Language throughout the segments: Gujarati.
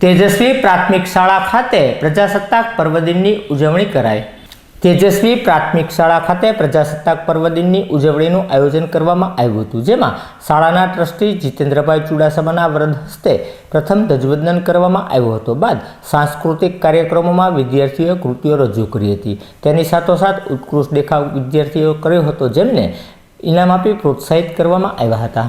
તેજસ્વી પ્રાથમિક શાળા ખાતે પ્રજાસત્તાક પર્વ દિનની ઉજવણી કરાઈ. તેજસ્વી પ્રાથમિક શાળા ખાતે પ્રજાસત્તાક પર્વ દિનની ઉજવણીનું આયોજન કરવામાં આવ્યું હતું, જેમાં શાળાના ટ્રસ્ટી જીતેન્દ્રભાઈ ચુડાસમાના વરદ હસ્તે પ્રથમ ધ્વજવંદન કરવામાં આવ્યો હતો. બાદ સાંસ્કૃતિક કાર્યક્રમોમાં વિદ્યાર્થીઓએ કૃતિઓ રજૂ કરી હતી. તેની સાથોસાથ ઉત્કૃષ્ટ દેખાવ વિદ્યાર્થીઓ કર્યો હતો, જેમને ઇનામ આપી પ્રોત્સાહિત કરવામાં આવ્યા હતા.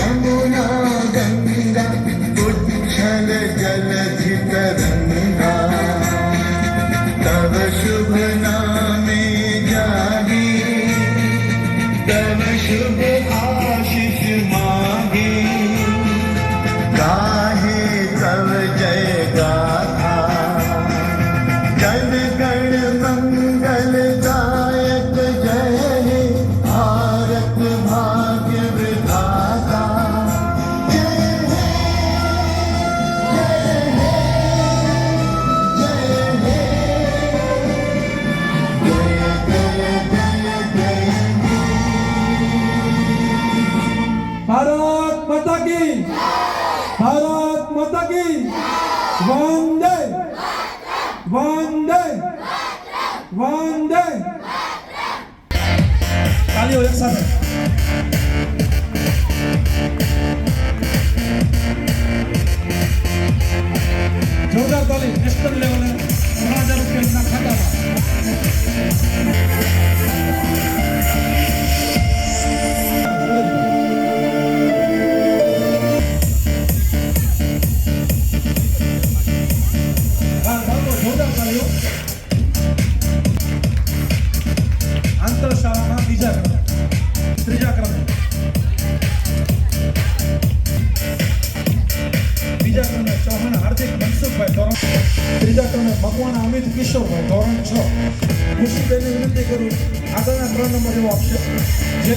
શુભ નામે જાગે તવ શુભ આશીષ માગે ગાહે તવ જય ગાથા જન ગણ મંગલ মাতা কি? ভারত মাতা কি? বন্দে। বন্দে। বন্দে। তালি হয়ে সাথে ક્રમે મકવાણા અમિત કિશોરભાઈ ધોરણ છ. ખુશીબેનને વિનંતી કરું આગળના ત્રણ નંબર એવો આપશે જે